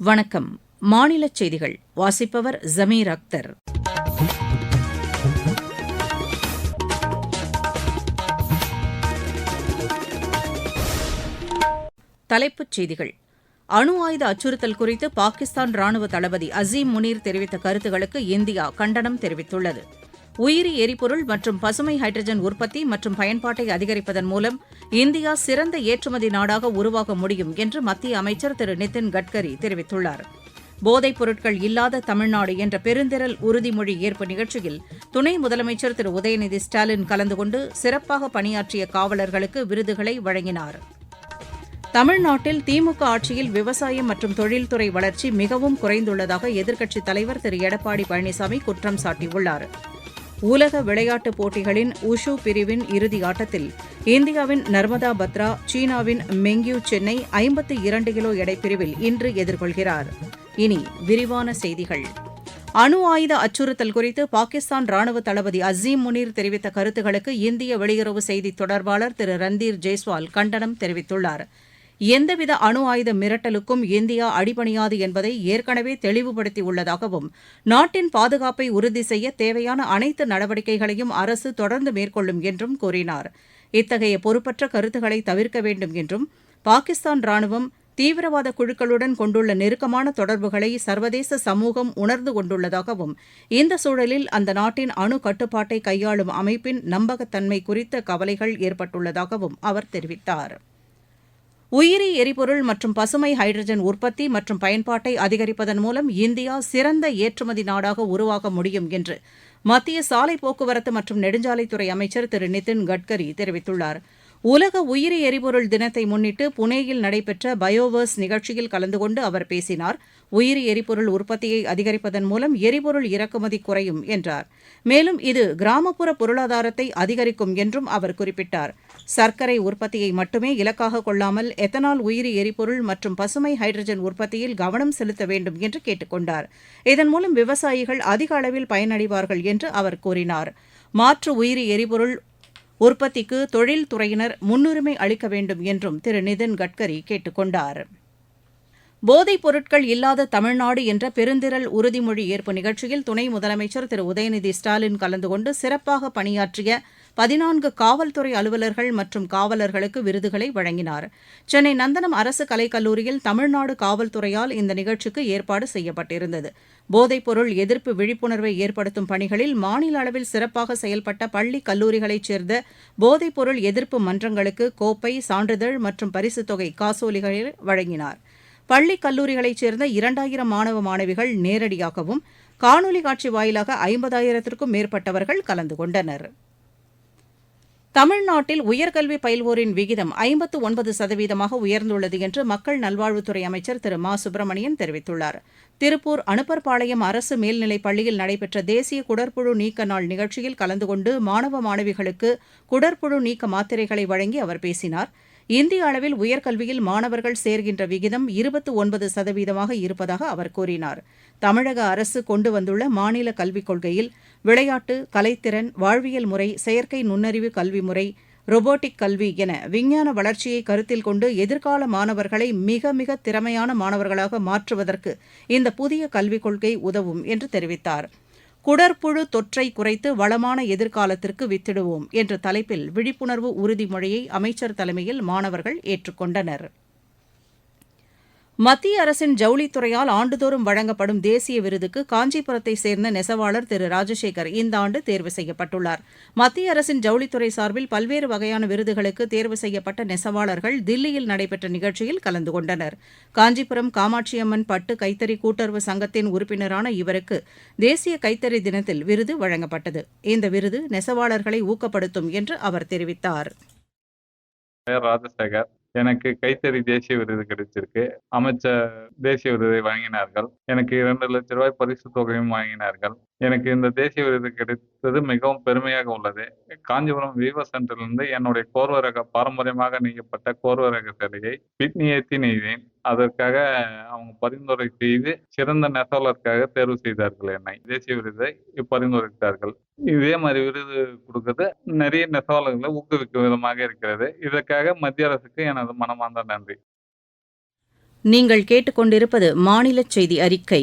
வணக்கம். மாநிலச் செய்திகள். வாசிப்பவர் ஜமீர் அக்தர். தலைப்புச் செய்திகள். அணு ஆயுத அச்சுறுத்தல் குறித்து பாகிஸ்தான் ராணுவ தளபதி அசீம் முனீர் தெரிவித்த கருத்துகளுக்கு இந்தியா கண்டனம் தெரிவித்துள்ளது. உயிரி எரிபொருள் மற்றும் பசுமை ஹைட்ரஜன் உற்பத்தி மற்றும் பயன்பாட்டை அதிகரிப்பதன் மூலம் இந்தியா சிறந்த ஏற்றுமதி நாடாக உருவாக முடியும் என்று மத்திய அமைச்சர் திரு நிதின் கட்கரி தெரிவித்துள்ளார். போதைப் பொருட்கள் இல்லாத தமிழ்நாடு என்ற பெருந்திரல் உறுதிமொழி ஏற்பு நிகழ்ச்சியில் துணை முதலமைச்சர் திரு உதயநிதி ஸ்டாலின் கலந்து கொண்டு சிறப்பாக பணியாற்றிய காவலர்களுக்கு விருதுகளை வழங்கினார். தமிழ்நாட்டில் திமுக ஆட்சியில் விவசாயம் மற்றும் தொழில்துறை வளர்ச்சி மிகவும் குறைந்துள்ளதாக எதிர்க்கட்சித் தலைவர் திரு எடப்பாடி பழனிசாமி குற்றம் சாட்டியுள்ளார். உலக விளையாட்டுப் போட்டிகளின் உஷு பிரிவின் இறுதி ஆட்டத்தில் இந்தியாவின் நர்மதா பத்ரா சீனாவின் மெங்யூ சென்னை ஐம்பத்தி இரண்டு கிலோ எடைப்பிரிவில் இன்று எதிர்கொள்கிறார். இனி விரிவான செய்திகள். அணு ஆயுத அச்சுறுத்தல் குறித்து பாகிஸ்தான் ராணுவ தளபதி அசீம் முனீர் தெரிவித்த கருத்துகளுக்கு இந்திய வெளியுறவு செய்தி தொடர்பாளர் திரு ரந்தீர் ஜெய்ஸ்வால் கண்டனம் தெரிவித்துள்ளார். எந்தவித அணு ஆயுத மிரட்டலுக்கும் இந்தியா அடிபணியாது என்பதை ஏற்கனவே தெளிவுபடுத்தியுள்ளதாகவும் நாட்டின் பாதுகாப்பை உறுதி செய்ய தேவையான அனைத்து நடவடிக்கைகளையும் அரசு தொடர்ந்து மேற்கொள்ளும் என்றும் கூறினார். இத்தகைய பொறுப்பற்ற கருத்துக்களை தவிர்க்க வேண்டும் என்றும் பாகிஸ்தான் ராணுவம் தீவிரவாத குழுக்களுடன் கொண்டுள்ள நெருக்கமான தொடர்புகளை சர்வதேச சமூகம் உணர்ந்து கொண்டுள்ளதாகவும் இந்த சூழலில் அந்த நாட்டின் அணு கட்டுப்பாட்டை கையாளும் அமைப்பின் நம்பகத்தன்மை குறித்த கவலைகள் ஏற்பட்டுள்ளதாகவும் அவர் தெரிவித்தார். உயிரி எரிபொருள் மற்றும் பசுமை ஹைட்ரஜன் உற்பத்தி மற்றும் பயன்பாட்டை அதிகரிப்பதன் மூலம் இந்தியா சிறந்த ஏற்றுமதி நாடாக உருவாக முடியும் என்று மத்திய சாலை போக்குவரத்து மற்றும் நெடுஞ்சாலைத்துறை அமைச்சர் திரு நிதின் கட்கரி தெரிவித்துள்ளார். உலக உயிரி எரிபொருள் தினத்தை முன்னிட்டு புனேயில் நடைபெற்ற பயோவர்ஸ் நிகழ்ச்சியில் கலந்து கொண்டு அவர் பேசினார். உயிரி எரிபொருள் உற்பத்தியை அதிகரிப்பதன் மூலம் எரிபொருள் இறக்குமதி குறையும் என்றார். மேலும் இது கிராமப்புற பொருளாதாரத்தை அதிகரிக்கும் என்றும் அவர் குறிப்பிட்டார். சர்க்கரை உற்பத்தியை மட்டுமே இலக்காக கொள்ளாமல் எத்தனால் உயிரி எரிபொருள் மற்றும் பசுமை ஹைட்ரஜன் உற்பத்தியில் கவனம் செலுத்த வேண்டும் என்று கேட்டுக் கொண்டார். இதன் மூலம் விவசாயிகள் அதிக அளவில் பயனடைவார்கள் என்று அவர் கூறினார். மாற்று உயிரி எரிபொருள் உற்பத்திக்கு தொழில்துறையினர் முன்னுரிமை அளிக்க வேண்டும் என்றும் திரு நிதின் கட்கரி கேட்டுக் கொண்டார். போதைப் பொருட்கள் இல்லாத தமிழ்நாடு என்ற பெருந்திரல் உறுதிமொழி ஏற்பு நிகழ்ச்சியில் துணை முதலமைச்சர் திரு. உதயநிதி ஸ்டாலின் கலந்து கொண்டு சிறப்பாக பணியாற்றிய பதினான்கு காவல்துறை அலுவலர்கள் மற்றும் காவலர்களுக்கு விருதுகளை வழங்கினார். சென்னை நந்தனம் அரசு கலைக்கல்லூரியில் தமிழ்நாடு காவல்துறையால் இந்த நிகழ்ச்சிக்கு ஏற்பாடு செய்யப்பட்டிருந்தது. போதைப்பொருள் எதிர்ப்பு விழிப்புணர்வை ஏற்படுத்தும் பணிகளில் மாநில அளவில் சிறப்பாக செயல்பட்ட பள்ளி கல்லூரிகளைச் சேர்ந்த போதைப்பொருள் எதிர்ப்பு மன்றங்களுக்கு கோப்பை சான்றிதழ் மற்றும் பரிசுத் தொகை காசோலிகளை வழங்கினார். பள்ளி கல்லூரிகளைச் சேர்ந்த இரண்டாயிரம் மாணவ மாணவிகள் நேரடியாகவும் காணொலி காட்சி வாயிலாக ஐம்பதாயிரத்திற்கும் மேற்பட்டவர்கள் கலந்து கொண்டனர். தமிழ்நாட்டில் உயர்கல்வி பயில்வோரின் விகிதம் ஐம்பத்து ஒன்பது சதவீதமாக உயர்ந்துள்ளது என்று மக்கள் நல்வாழ்வுத்துறை அமைச்சர் திரு. மா. சுப்பிரமணியன் தெரிவித்துள்ளார். திருப்பூர் அனுப்பர்பாளையம் அரசு மேல்நிலைப் பள்ளியில் நடைபெற்ற தேசிய குடற்புழு நீக்க நாள் நிகழ்ச்சியில் கலந்து கொண்டு மாணவ மாணவிகளுக்கு குடற்புழு நீக்க மாத்திரைகளை வழங்கி அவர் பேசினார். இந்திய அளவில் உயர்கல்வியில் மாணவர்கள் சேர்கின்ற விகிதம் இருபத்து ஒன்பது சதவீதமாக இருப்பதாக அவர் கூறினார். தமிழக அரசு கொண்டு வந்துள்ள மாநில கல்விக் கொள்கையில் விளையாட்டு கலைத்திறன் வாழ்வியல் முறை செயற்கை நுண்ணறிவு கல்வி முறை ரொபோட்டிக் கல்வி என விஞ்ஞான வளர்ச்சியை கருத்தில் கொண்டு எதிர்கால மாணவர்களை மிக மிக திறமையான மாணவர்களாக மாற்றுவதற்கு இந்த புதிய கல்விக் கொள்கை உதவும் என்று தெரிவித்தார். குடற்புழு தொற்றை குறைத்து வளமான எதிர்காலத்திற்கு வித்திடுவோம் என்ற தலைப்பில் விழிப்புணர்வு உறுதிமொழியை அமைச்சர் தலைமையில் மாணவர்கள் ஏற்றுக்கொண்டனர். மத்திய அரசின் ஜவுளித்துறையால் ஆண்டுதோறும் வழங்கப்படும் தேசிய விருதுக்கு காஞ்சிபுரத்தை சேர்ந்த நெசவாளர் திரு ராஜசேகர் இந்த ஆண்டு தேர்வு செய்யப்பட்டுள்ளார். மத்திய அரசின் ஜவுளித்துறை சார்பில் பல்வேறு வகையான விருதுகளுக்கு தேர்வு செய்யப்பட்ட நெசவாளர்கள் தில்லியில் நடைபெற்ற நிகழ்ச்சியில் கலந்து கொண்டனர். காஞ்சிபுரம் காமாட்சியம்மன் பட்டு கைத்தறி கூட்டுறவு சங்கத்தின் உறுப்பினரான இவருக்கு தேசிய கைத்தறி தினத்தில் விருது வழங்கப்பட்டது. இந்த விருது நெசவாளர்களை ஊக்கப்படுத்தும் என்று அவர் தெரிவித்தார். ராஜசேகர். எனக்கு கைத்தறி தேசிய விருது கிடைச்சிருக்கு. அமைச்சர் தேசிய விருதை வழங்கினார்கள். எனக்கு இரண்டு லட்ச ரூபாய் பரிசு தொகையும் வழங்கினார்கள். எனக்கு இந்த தேசிய விருது கிடைத்தது மிகவும் பெருமையாக உள்ளது. காஞ்சிபுரம் விவோ சென்டரிலிருந்து என்னுடைய கோர்வரக பாரம்பரியமாக நெய்யப்பட்ட கோர்வரக சேலையை பிட்னி ஏற்றி நெய்தேன் அதற்காக அவங்க பரிந்துரை செய்து சிறந்த நெசவாளருக்காக தேர்வு செய்தார்கள் என்னை. தேசிய விருதை பரிந்துரைத்தார்கள். இதே மாதிரி விருது கொடுக்கறது நிறைய நெசவாளர்களை ஊக்குவிக்கும் விதமாக இருக்கிறது. இதற்காக மத்திய அரசுக்கு எனது மனமார்ந்த நன்றி. நீங்கள் கேட்டுக்கொண்டிருப்பது மாநில செய்தி அறிக்கை.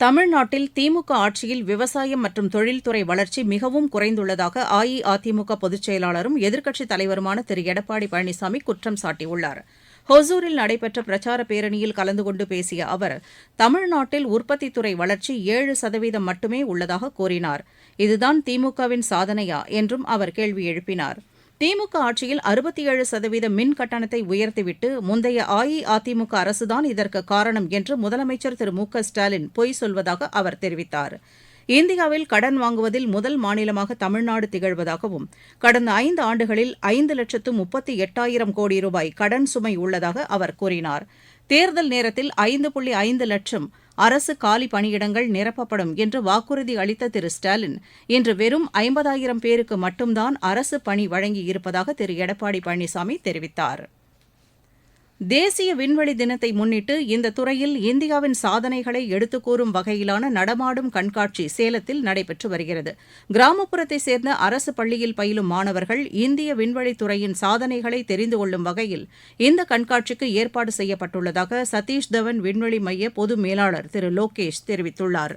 தமிழ்நாட்டில் திமுக ஆட்சியில் விவசாயம் மற்றும் தொழில்துறை வளர்ச்சி மிகவும் குறைந்துள்ளதாக அஇஅதிமுக பொதுச் செயலாளரும் எதிர்க்கட்சித் தலைவருமான திரு. எடப்பாடி பழனிசாமி குற்றம் சாட்டியுள்ளார். ஹொசூரில் நடைபெற்ற பிரச்சார பேரணியில் கலந்து கொண்டு பேசிய அவர் தமிழ்நாட்டில் உற்பத்தித்துறை வளர்ச்சி ஏழு சதவீதம் மட்டுமே உள்ளதாக கூறினார். இதுதான் திமுகவின் சாதனையா என்றும் அவர் கேள்வி எழுப்பினார். திமுக ஆட்சியில் அறுபத்தி ஏழு சதவீத மின் கட்டணத்தை உயர்த்திவிட்டு முந்தைய அஇஅதிமுக அரசுதான் இதற்கு காரணம் என்று முதலமைச்சர் திரு மு க ஸ்டாலின் பொய் சொல்வதாக அவர் தெரிவித்தார். இந்தியாவில் கடன் வாங்குவதில் முதல் மாநிலமாக தமிழ்நாடு திகழ்வதாகவும் கடந்த ஐந்து ஆண்டுகளில் ஐந்து லட்சத்து முப்பத்தி எட்டாயிரம் கோடி ரூபாய் கடன் சுமை உள்ளதாக அவர் கூறினார். தேர்தல் நேரத்தில் ஐந்து புள்ளி ஐந்து லட்சம் அரசு காலி பணியிடங்கள் நிரப்பப்படும் என்று வாக்குறுதி அளித்த திரு ஸ்டாலின் இன்று வெறும் ஐம்பதாயிரம் பேருக்கு மட்டும்தான் அரசு பணி வழங்கியிருப்பதாக திரு எடப்பாடி பழனிசாமி தெரிவித்தார். தேசிய விண்வெளி தினத்தை முன்னிட்டு இந்த துறையில் இந்தியாவின் சாதனைகளை எடுத்துக் கூறும் வகையிலான நடமாடும் கண்காட்சி சேலத்தில் நடைபெற்று வருகிறது. கிராமப்புறத்தைச் சேர்ந்த அரசு பள்ளியில் பயிலும் மாணவர்கள் இந்திய விண்வெளித்துறையின் சாதனைகளை தெரிந்து கொள்ளும் வகையில் இந்த கண்காட்சிக்கு ஏற்பாடு செய்யப்பட்டுள்ளதாக சதீஷ் தவன் விண்வெளி மைய பொது மேலாளர் திரு லோகேஷ் தெரிவித்துள்ளார்.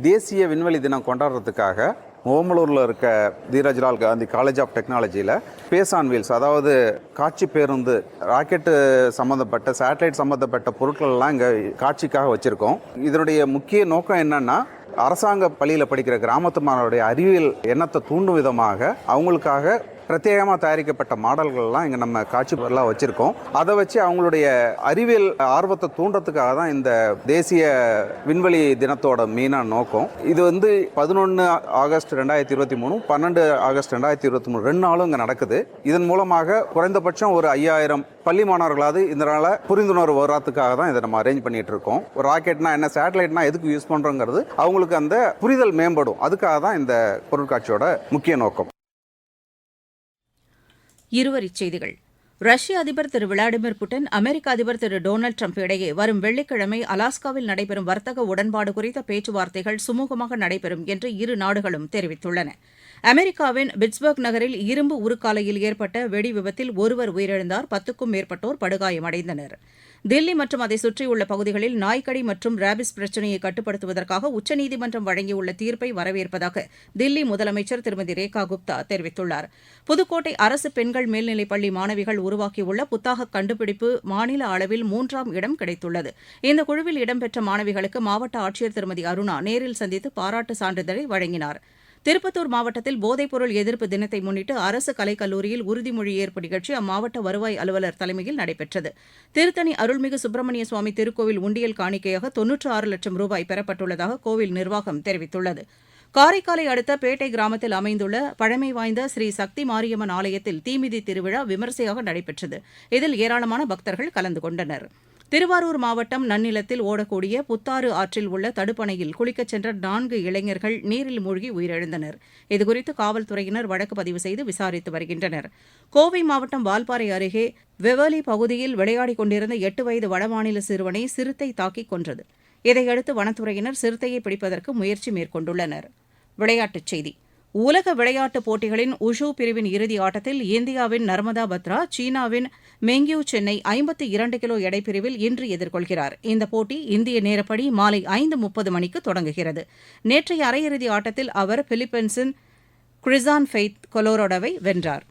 தேசிய விண்வெளி தினம் கொண்டாடுறதுக்காக ஓமலூரில் இருக்க தீரஜ்லால் காந்தி காலேஜ் ஆஃப் டெக்னாலஜியில் பேசான் ஆன் வீல்ஸ் அதாவது காட்சி பேருந்து ராக்கெட்டு சம்மந்தப்பட்ட சேட்டலைட் சம்மந்தப்பட்ட பொருட்கள்லாம் இங்கே காட்சிக்காக வச்சுருக்கோம். இதனுடைய முக்கிய நோக்கம் என்னென்னா அரசாங்க பள்ளியில் படிக்கிற கிராமத்து மாணவருடைய அறிவியல் எண்ணத்தை தூண்டும் விதமாக அவங்களுக்காக பிரத்யேகமாக தயாரிக்கப்பட்ட மாடல்கள்லாம் இங்கே நம்ம காட்சி பொருளாக வச்சுருக்கோம். அதை வச்சு அவங்களுடைய அறிவியல் ஆர்வத்தை தூண்டுறதுக்காக தான் இந்த தேசிய விண்வெளி தினத்தோட மெயினான நோக்கம். இது வந்து பதினொன்று ஆகஸ்ட் ரெண்டாயிரத்தி இருபத்தி மூணு பன்னெண்டு ஆகஸ்ட் ரெண்டாயிரத்தி இருபத்தி மூணு ரெண்டு நாளும் இங்கே நடக்குது. இதன் மூலமாக குறைந்தபட்சம் ஒரு ஐயாயிரம் பள்ளி மாணவர்களாவது இதனால் புரிந்துணர்வு வராதுக்காக தான் இதை நம்ம அரேஞ்ச் பண்ணிட்டு இருக்கோம். ஒரு ராக்கெட்னா என்ன சேட்டலைட்னா எதுக்கு யூஸ் பண்ணுறோங்கிறது அவங்களுக்கு அந்த புரிதல் மேம்படும். அதுக்காக தான் இந்த பொருட்காட்சியோட முக்கிய நோக்கம். இருவரிச் செய்திகள். ரஷ்ய அதிபர் திரு விளாடிமிர் புட்டின் அமெரிக்க அதிபர் திரு டொனால்டு ட்ரம்ப் இடையே வரும் வெள்ளிக்கிழமை அலாஸ்காவில் நடைபெறும் வர்த்தக உடன்பாடு குறித்த பேச்சுவார்த்தைகள் சுமூகமாக நடைபெறும் என்று இரு நாடுகளும் தெரிவித்துள்ளன. அமெரிக்காவின் பிட்ஸ்பர்க் நகரில் இரும்பு உருக்காலையில் ஏற்பட்ட வெடி விபத்தில் ஒருவர் உயிரிழந்தார் பத்துக்கும் மேற்பட்டோர் படுகாயமடைந்தனர். தில்லி மற்றும் அதை சுற்றியுள்ள பகுதிகளில் நாய்க்கடி மற்றும் ரேபிஸ் பிரச்சினையை கட்டுப்படுத்துவதற்காக உச்சநீதிமன்றம் வழங்கியுள்ள தீர்ப்பை வரவேற்பதாக தில்லி முதலமைச்சர் திருமதி ரேகா குப்தா தெரிவித்துள்ளார். புதுக்கோட்டை அரசு பெண்கள் மேல்நிலைப் பள்ளி மாணவிகள் உருவாக்கியுள்ள புத்தாக்க கண்டுபிடிப்பு மாநில அளவில் மூன்றாம் இடம் கிடைத்துள்ளது. இந்த குழுவில் இடம்பெற்ற மாணவிகளுக்கு மாவட்ட ஆட்சியர் திருமதி அருணா நேரில் சந்தித்து பாராட்டு சான்றிதழை வழங்கினார். திருப்பத்தூர் மாவட்டத்தில் போதைப்பொருள் எதிர்ப்பு தினத்தை முன்னிட்டு அரசு கலைக்கல்லூரியில் உறுதிமொழி ஏற்பு நிகழ்ச்சி அம்மாவட்ட வருவாய் அலுவலர் தலைமையில் நடைபெற்றது. திருத்தணி அருள்மிகு சுப்பிரமணிய சுவாமி திருக்கோவில் உண்டியல் காணிக்கையாக தொன்னூற்று ஆறு லட்சம் ரூபாய் பெறப்பட்டுள்ளதாக கோவில் நிர்வாகம் தெரிவித்துள்ளது. காரைக்காலை அடுத்த பேட்டை கிராமத்தில் அமைந்துள்ள பழமை வாய்ந்த ஸ்ரீ சக்தி மாரியம்மன் ஆலயத்தில் தீமிதி திருவிழா விமரிசையாக நடைபெற்றது. இதில் ஏராளமான பக்தர்கள் கலந்து கொண்டனர். திருவாரூர் மாவட்டம் நன்னிலத்தில் ஓடக்கூடிய புத்தாறு ஆற்றில் உள்ள தடுப்பணையில் குளிக்கச் சென்ற நான்கு இளைஞர்கள் நீரில் மூழ்கி உயிரிழந்தனர். இதுகுறித்து காவல்துறையினர் வழக்கு பதிவு செய்து விசாரித்து வருகின்றனர். கோவை மாவட்டம் வால்பாறை அருகே வெவலி பகுதியில் விளையாடிக் கொண்டிருந்த எட்டு வயது வடமாநில சிறுவனை சிறுத்தை தாக்கிக் கொன்றது. இதையடுத்து வனத்துறையினர் சிறுத்தையை பிடிப்பதற்கு முயற்சி மேற்கொண்டுள்ளனர். விளையாட்டுச் செய்தி. உலக விளையாட்டுப் போட்டிகளின் உஷு பிரிவின் இறுதி ஆட்டத்தில் இந்தியாவின் நர்மதா பத்ரா சீனாவின் மெங்யூ சென்னை ஐம்பத்தி இரண்டு கிலோ எடைப்பிரிவில் இன்று எதிர்கொள்கிறார். இந்த போட்டி இந்திய நேரப்படி மாலை ஐந்து முப்பது மணிக்கு தொடங்குகிறது. நேற்றைய அரையிறுதி ஆட்டத்தில் அவர் பிலிப்பைன்ஸின் கிரிசான் ஃபெய்த் கொலோரோடவை வென்றார்.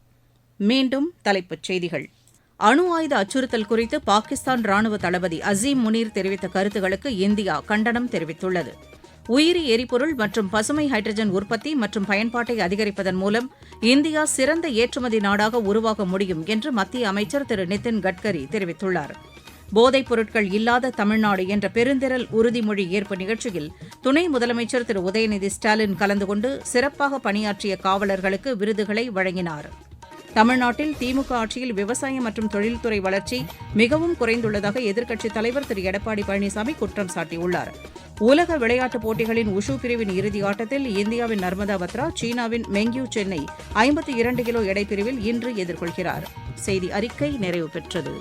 மீண்டும் தலைப்புச் செய்திகள். அணு ஆயுத அச்சுறுத்தல் குறித்து பாகிஸ்தான் ராணுவ தளபதி அசீம் முனீர் தெரிவித்த கருத்துகளுக்கு இந்தியா கண்டனம் தெரிவித்துள்ளது. உயிரி எரிபொருள் மற்றும் பசுமை ஹைட்ரஜன் உற்பத்தி மற்றும் பயன்பாட்டை அதிகரிப்பதன் மூலம் இந்தியா சிறந்த ஏற்றுமதி நாடாக உருவாக முடியும் என்று மத்திய அமைச்சர் திரு நிதின் கட்கரி தெரிவித்துள்ளார். போதைப் பொருட்கள் இல்லாத தமிழ்நாடு என்ற பெருந்திரல் உறுதிமொழி ஏற்பு நிகழ்ச்சியில் துணை முதலமைச்சர் திரு உதயநிதி ஸ்டாலின் கலந்து கொண்டு சிறப்பாக பணியாற்றிய காவலர்களுக்கு விருதுகளை வழங்கினார். தமிழ்நாட்டில் திமுக ஆட்சியில் விவசாயம் மற்றும் தொழில்துறை வளர்ச்சி மிகவும் குறைந்துள்ளதாக எதிர்க்கட்சித் தலைவர் திரு எடப்பாடி பழனிசாமி குற்றம் சாட்டியுள்ளார். உலக விளையாட்டுப் போட்டிகளின் உஷு பிரிவின் இறுதி ஆட்டத்தில் இந்தியாவின் நர்மதா பத்ரா சீனாவின் மெங்யூ சென்னை ஐம்பத்தி இரண்டு கிலோ எடை பிரிவில் இன்று எதிர்கொள்கிறார். செய்தி அறிக்கை நிறைவு பெற்றது.